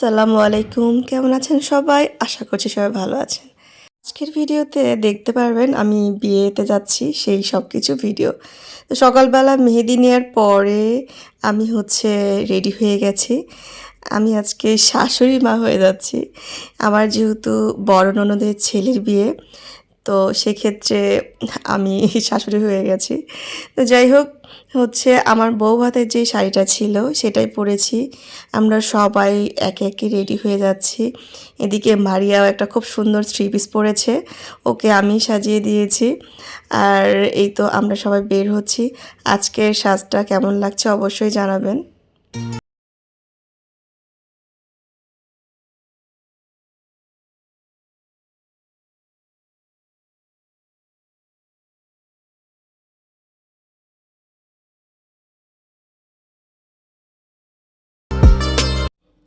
আসসালামু আলাইকুম। কেমন আছেন সবাই? আশা করছি সবাই ভালো আছেন। আজকের ভিডিওতে দেখতে পারবেন, আমি বিয়েতে যাচ্ছি সেই সব কিছু ভিডিও। তো সকালবেলা মেহেদি নেওয়ার পরে আমি হচ্ছে রেডি হয়ে গেছি। আমি আজকে শাশুড়ি মা হয়ে যাচ্ছি। আমার যেহেতু বড় ননদের ছেলের বিয়ে তো সেক্ষেত্রে আমি শাশুড়ি হয়ে গেছি। তো যাই হোক হচ্ছে আমার বউ ভাতের যে শাড়িটা ছিল সেটাই পরেছি। আমরা সবাই একে একে রেডি হয়ে যাচ্ছি। এদিকে মারিয়াও একটা খুব সুন্দর থ্রি পিস পরেছে। ওকে আমি সাজিয়ে দিয়েছি। আর এই তো আমরা সবাই বের হচ্ছি। আজকের সাজটা কেমন লাগছে অবশ্যই জানাবেন।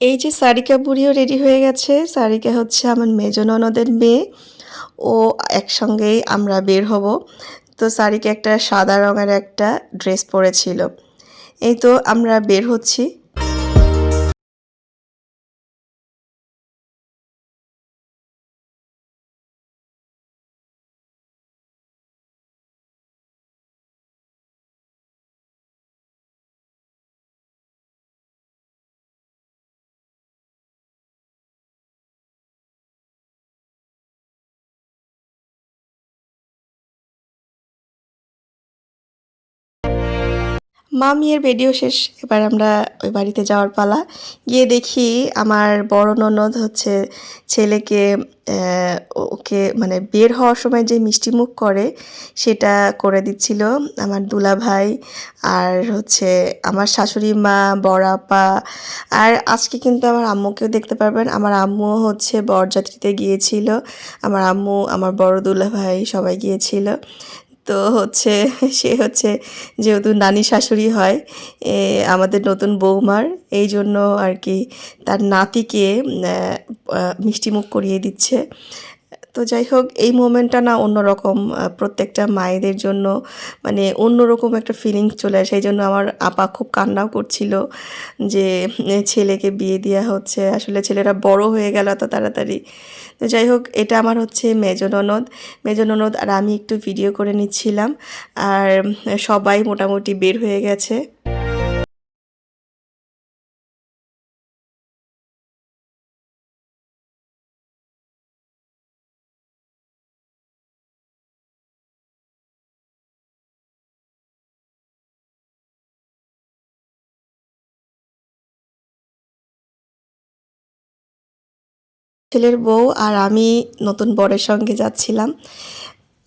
এই যে সারিকা বুড়িও রেডি হয়ে গেছে। সারিকা হচ্ছে আমার মেজ ননদের মেয়ে। ও একসঙ্গেই আমরা বের হব। তো সারিকা একটা সাদা রঙের একটা ড্রেস পরেছিল। এই তো আমরা বের হচ্ছি। মা মেয়ের ভিডিও শেষ। এবার আমরা ওই বাড়িতে যাওয়ার পালা। গিয়ে দেখি আমার বড় ননদ হচ্ছে ছেলেকে ওকে মানে বের হওয়ার সময় যে মিষ্টি মুখ করে, সেটা করে দিচ্ছিল আমার দুলা ভাই আর হচ্ছে আমার শাশুড়ি মা, বড়াপা। আর আজকে কিন্তু আমার আম্মুকেও দেখতে পারবেন, আমার আম্মু হচ্ছে বরযাত্রীতে গিয়েছিল। আমার আম্মু, আমার বড় দুলা ভাই সবাই গিয়েছিল। তো হচ্ছে, সে হচ্ছে যেহেতু নানি শাশুড়ি হয় আমাদের নতুন বৌমার, এই জন্য আর কি তার নাতিকে মিষ্টিমুখ করিয়ে দিচ্ছে। তো যাই হোক, এই মোমেন্টটা না অন্যরকম প্রত্যেকটা মায়েদের জন্য মানে অন্যরকম একটা ফিলিংস চলে আসে। এই জন্য আমার আপা খুব কান্নাও করছিল যে ছেলেকে বিয়ে দেওয়া হচ্ছে, আসলে ছেলেরা বড় হয়ে গেল এত তাড়াতাড়ি। তো যাই হোক, এটা আমার হচ্ছে মেজো ননদ। মেজো ননদ আর আমি একটু ভিডিও করে নিচ্ছিলাম। আর সবাই মোটামুটি বের হয়ে গেছে। ছেলের বউ আর আমি নতুন বরের সঙ্গে যাচ্ছিলাম।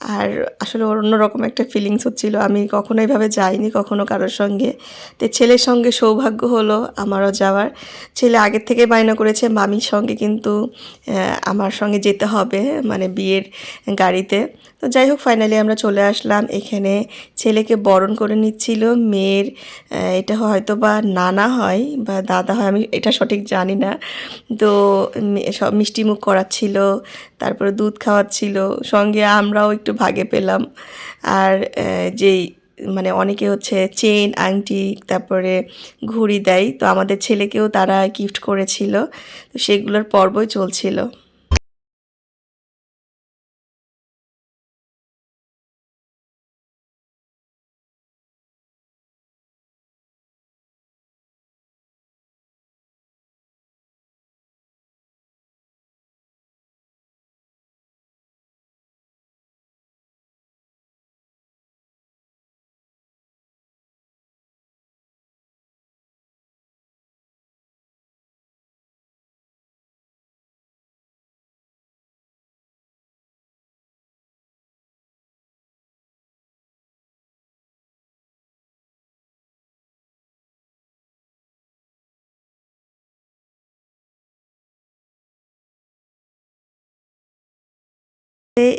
আর আসলে অন্যরকম একটা ফিলিংস হচ্ছিল। আমি কখনো এইভাবে যাইনি, কখনো কারোর সঙ্গে। তো ছেলের সঙ্গে সৌভাগ্য হলো আমারও যাওয়ার। ছেলে আগের থেকে বায়না করেছে মামির সঙ্গে কিন্তু আমার সঙ্গে যেতে হবে মানে বিয়ের গাড়িতে। তো যাই হোক ফাইনালি আমরা চলে আসলাম। এখানে ছেলেকে বরণ করে নিচ্ছিল। মেয়ের এটা হয়তো বা নানা হয় বা দাদা হয়, আমি এটা সঠিক জানি না। তো সব মিষ্টিমুখ করাচ্ছিল, তারপরে দুধ খাওয়াচ্ছিল। সঙ্গে আমরাও একটু ভাগে পেলাম। আর যেই মানে অনেকে হচ্ছে চেন আংটি, তারপরে ঘুড়ি দেয়। তো আমাদের ছেলেকেও তারা গিফট করেছিল। তো সেগুলোর পর্বই চলছিল।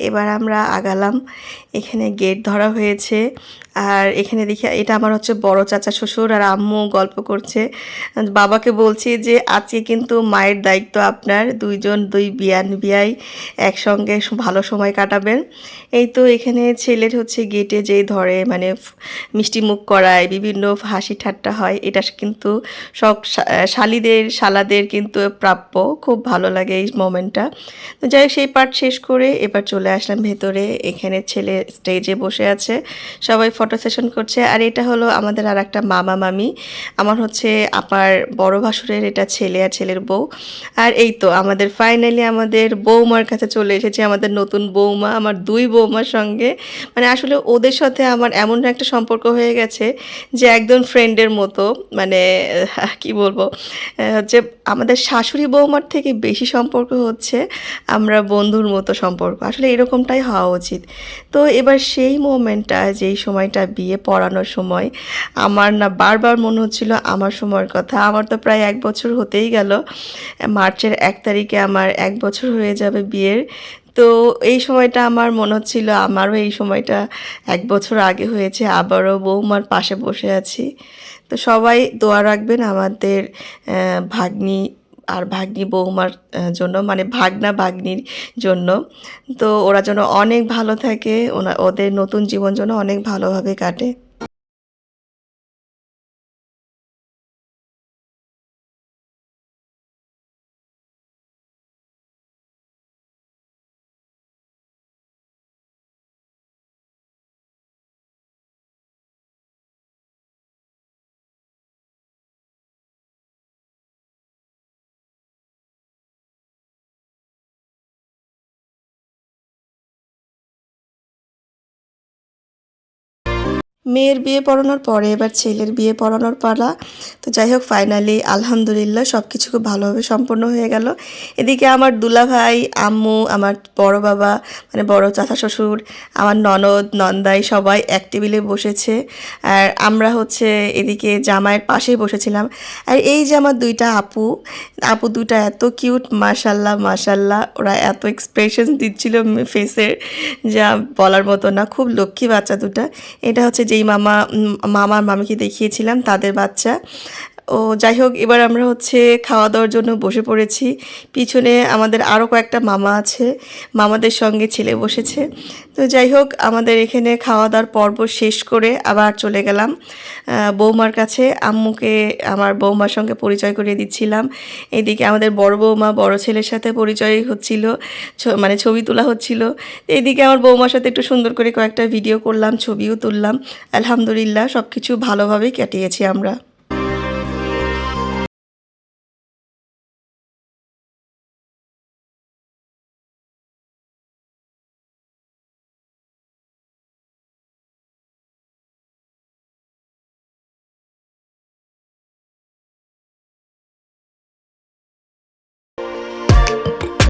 এবার আমরা আগালাম। এখানে গেট ধরা হয়েছে। আর এখানে দেখি, এটা আমার হচ্ছে বড় চাচা শ্বশুর আর আম্মু গল্প করছে। বাবাকে বলছি যে, আজকে কিন্তু মায়ের দায়িত্ব আপনার। দুইজন দুই বিয়ান বিয়াই একসঙ্গে ভালো সময় কাটাবেন। এই তো এখানে ছেলের হচ্ছে গেটে যেই ধরে মানে মিষ্টি মুখ করায়, বিভিন্ন হাসি ঠাট্টা হয়, এটা কিন্তু সব শালিদের, শালাদের কিন্তু প্রাপ্য। খুব ভালো লাগে এই মোমেন্টটা তো যাই সেই পার্ট শেষ করে এবার চলে আসলাম ভেতরে। এখানে ছেলে স্টেজে বসে আছে। সবাই ফটো সেশন করছে। আর এটা হলো আমাদের আর একটা মামা মামি। আমার হচ্ছে আপার বড় ভাসুরের এটা ছেলে আর ছেলের বউ। আর এই তো আমাদের ফাইনালি আমাদের বৌমার কাছে চলে এসেছে আমাদের নতুন বৌমা, আমার দুই বৌমার সঙ্গে। মানে আসলে ওদের সাথে আমার এমন একটা সম্পর্ক হয়ে গেছে যে একদম ফ্রেন্ডের মতো। মানে কি বলব? হচ্ছে আমাদের শাশুড়ি বৌমার থেকে বেশি সম্পর্ক হচ্ছে আমরা বন্ধুর মতো সম্পর্ক। আসলে এরকমটাই হওয়া উচিত। তো এবার সেই মোমেন্টটা, যেই সময়টা বিয়ে পড়ানোর সময়, আমার না বারবার মনে হচ্ছিল আমার সময়ের কথা। আমার তো প্রায় এক বছর হতেই গেল। মার্চের এক তারিখে আমার এক বছর হয়ে যাবে বিয়ের। তো এই সময়টা আমার মনে হচ্ছিল আমারও এই সময়টা এক বছর আগে হয়েছে, আবারও বৌমার পাশে বসে আছি। তো সবাই দোয়া রাখবেন আমাদের ভাগ্নি আর ভাগ্নি বৌমার জন্য মানে ভাগনা ভাগ্নির জন্য। তো ওরা যেন অনেক ভালো থাকে, ওনা, ওদের নতুন জীবন যেন অনেক ভালোভাবে কাটে। মেয়ের বিয়ে পড়ানোর পরে, এবার ছেলের বিয়ে পড়ানোর পালা। তো যাই হোক ফাইনালি আলহামদুলিল্লাহ সব কিছু খুব ভালোভাবে সম্পন্ন হয়ে গেল। এদিকে আমার দুলা ভাই আম্মু, আমার বড় বাবা মানে বড় চাচা শ্বশুর, আমার ননদ, নন্দাই সবাই এক টেবিলে বসেছে। আর আমরা হচ্ছে এদিকে জামাইয়ের পাশেই বসেছিলাম। আর এই যে আমার দুইটা আপু আপু দুইটা এত কিউট মাশাল্লাহ মাশাল্লাহ ওরা এত এক্সপ্রেশন দিচ্ছিল ফেসের যা বলার মতো না, খুব লক্ষ্মী বাচ্চা দুটা। এটা হচ্ছে যেই মামা মামার মামিকে দেখিয়েছিলাম তাদের বাচ্চা। ও যাই হোক, এবার আমরা হচ্ছে খাওয়া দাওয়ার জন্য বসে পড়েছি। পিছনে আমাদের আরও কয়েকটা মামা আছে। মামাদের সঙ্গে ছেলে বসেছে। তো যাই হোক, আমাদের এখানে খাওয়া দাওয়ার পর্ব শেষ করে আবার চলে গেলাম। বৌমার কাছে আম্মুকে, আমার বৌমার সঙ্গে পরিচয় করিয়ে দিচ্ছিলাম। এদিকে আমাদের বড় বৌমা বড় ছেলের সাথে পরিচয় হচ্ছিল মানে ছবি তোলা হচ্ছিল। এদিকে আমার বৌমার সাথে একটু সুন্দর করে কয়েকটা ভিডিও করলাম, ছবিও তুললাম। আলহামদুলিল্লাহ সব কিছু ভালোভাবেই কাটিয়েছি আমরা।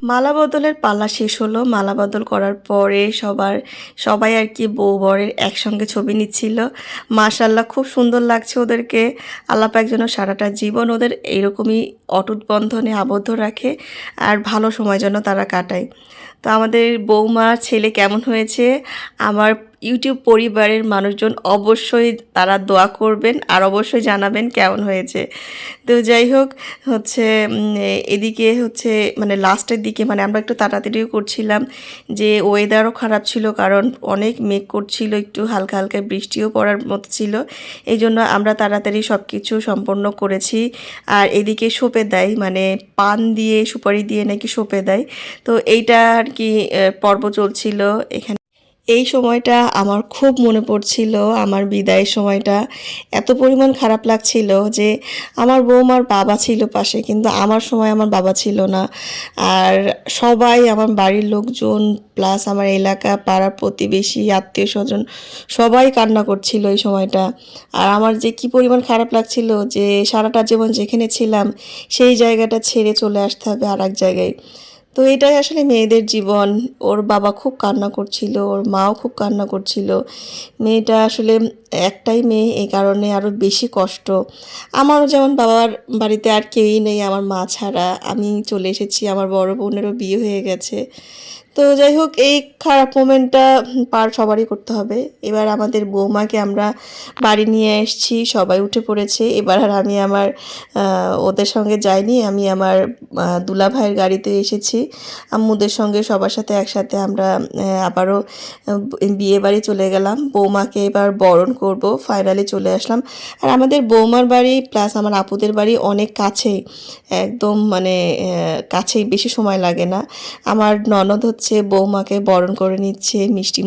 মালা বদলের পাল্লা শেষ হলো। মালা বদল করার পরে সবার, সবাই আর কি বউ বরের একসঙ্গে ছবি নিচ্ছিল। মাশাল্লাহ খুব সুন্দর লাগছে ওদেরকে। আল্লাপ একজন সারাটা জীবন ওদের এইরকমই অটুট বন্ধনে আবদ্ধ রাখে আর ভালো সময় যেন তারা কাটায়। তো আমাদের বৌমা ছেলে কেমন হয়েছে? আমার ইউটিউব পরিবারের মানুষজন অবশ্যই তারা দোয়া করবেন আর অবশ্যই জানাবেন কেমন হয়েছে। তো যাই হোক, হচ্ছে এদিকে হচ্ছে মানে লাস্টের দিকে মানে আমরা একটু তাড়াতাড়িও করছিলাম যে ওয়েদারও খারাপ ছিল কারণ অনেক মেঘ করছিল, একটু হালকা হালকা বৃষ্টিও পড়ার মতো ছিল। এই জন্য আমরা তাড়াতাড়ি সব কিছু সম্পন্ন করেছি। আর এদিকে সোপে দেয় মানে পান দিয়ে, সুপারি দিয়ে নাকি সোপে দেয়। তো এইটা আর কি পর্ব চলছিল। এখানে এই সময়টা আমার খুব মনে পড়ছিল, আমার বিদায়ের সময়টা। এত পরিমাণ খারাপ লাগছিল যে আমার বৌমার বাবা ছিল পাশে, কিন্তু আমার সময় আমার বাবা ছিল না। আর সবাই, আমার বাড়ির লোকজন প্লাস আমার এলাকা, পাড়ার প্রতিবেশী, আত্মীয় স্বজন, সবাই কান্না করছিল এই সময়টা। আর আমার যে কি পরিমাণ খারাপ লাগছিল যে সারাটা জীবন যেখানে ছিলাম, সেই জায়গাটা ছেড়ে চলে আসতে হবে আর এক জায়গায়। তো এটাই আসলে মেয়েদের জীবন। ওর বাবা খুব কান্না করছিল, ওর মাও খুব কান্না করছিল। মেয়েটা আসলে একটাই মেয়ে এই কারণে আরও বেশি কষ্ট। আমারও যেমন বাবার বাড়িতে আর কেউই নেই, আমার মা ছাড়া। আমি চলে এসেছি, আমার বড় বোনেরও বিয়ে হয়ে গেছে। তো যাই হোক, এই খারাপ মোমেন্টটা পার সবারই করতে হবে। এবার আমাদের বৌমাকে আমরা বাড়ি নিয়ে এসেছি, সবাই উঠে পড়েছে। এবার আর আমি আমার ওদের সঙ্গে যাইনি, আমি আমার দুলা ভাইয়ের গাড়িতে এসেছি। আম্মুদের সঙ্গে সবার সাথে একসাথে আমরা আবারও বিয়ে বাড়ি চলে গেলাম। বৌমাকে এবার বরণ করব ফাইনালি চলে আসলাম। আর আমাদের বৌমার বাড়ি প্লাস আমার আপুদের বাড়ি অনেক কাছেই, একদম মানে কাছেই, বেশি সময় লাগে না। আমার ননদ হচ্ছে বৌমাকে বরণ করে নিচ্ছে মিষ্টি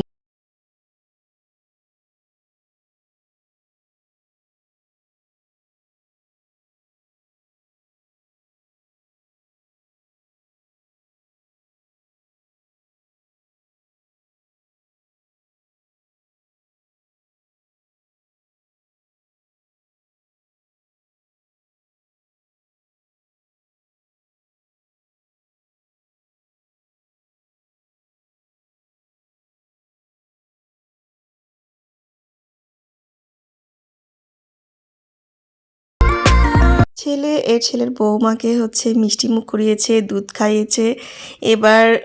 ছেলে, এর ছেলের বৌমাকে হচ্ছে মিষ্টি মুখ করিয়েছে, দুধ খাইয়েছে। এবার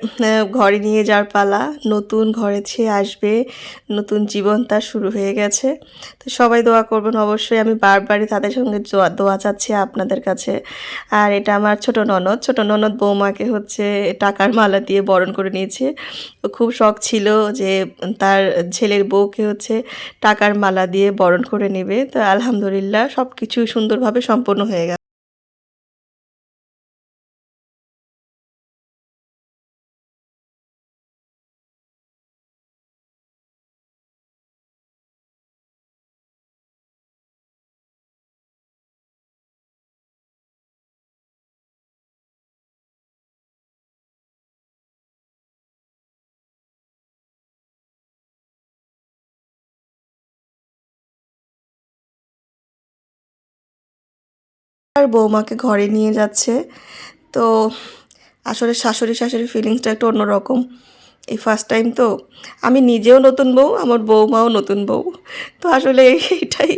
ঘরে নিয়ে যাওয়ার পালা। নতুন ঘরে সে আসবে। নতুন জীবন তার শুরু হয়ে গেছে। তো সবাই দোয়া করবেন। অবশ্যই আমি বারবারই তাদের সঙ্গে দোয়া- চাচ্ছি আপনাদের কাছে। আর এটা আমার ছোট ননদ। ছোট ননদ বৌমাকে হচ্ছে টাকার মালা দিয়ে বরণ করে নিয়েছে। খুব শখ ছিল যে তার ছেলের বউকে হচ্ছে টাকার মালা দিয়ে বরণ করে নেবে। তো আলহামদুলিল্লাহ সব কিছু সুন্দরভাবে সম্পন্ন হয়ে আর বৌমাকে ঘরে নিয়ে যাচ্ছে। তো আসলে শাশুড়ি শাশুড়ি ফিলিংসটা একটু অন্যরকম। এই ফার্স্ট টাইম তো আমি নিজেও নতুন বউ, আমার বৌমাও নতুন বউ। তো আসলে এটাই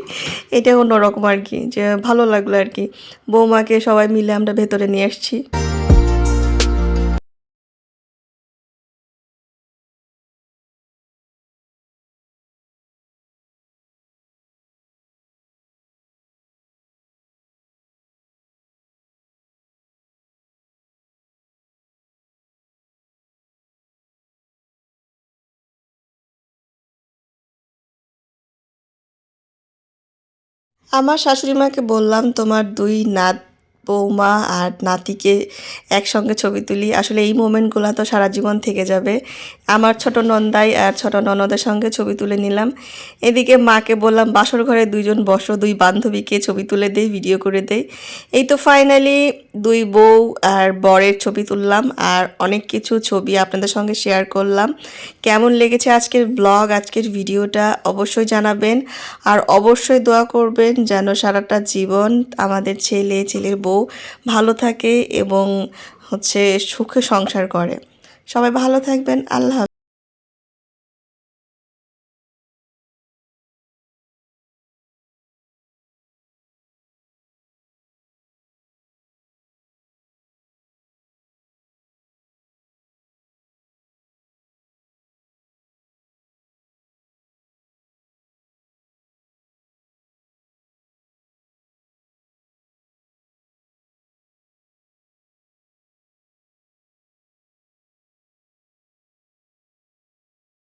এটা অন্যরকম আর কি, যে ভালো লাগল আর কি। বৌমাকে সবাই মিলে আমরা ভেতরে নিয়ে আসছি। আমার শাশুড়ি মাকে বললাম তোমার দুই নাত বৌমা আর নাতিকে একসঙ্গে ছবি তুলি। আসলে এই মোমেন্টগুলো তো সারা জীবন থেকে যাবে। আমার ছোট নন্দাই আর ছোট ননদের সঙ্গে ছবি তুলে নিলাম। এদিকে মাকে বললাম, বাসর ঘরে দুইজন বসো, দুই বান্ধবীকে ছবি তুলে দেই ভিডিও করে দেই। এই তো ফাইনালি দুই বউ আর বরের ছবি তুললাম আর অনেক কিছু ছবি আপনাদের সঙ্গে শেয়ার করলাম। কেমন লেগেছে আজকের ব্লগ আজকের ভিডিওটা অবশ্যই জানাবেন। আর অবশ্যই দোয়া করবেন যেন সারাটা জীবন আমাদের ছেলে, ছেলের বউ ভালো থাকে এবং হচ্ছে সুখে সংসার করে সবাই ভালো থাকবেন আল্লাহ।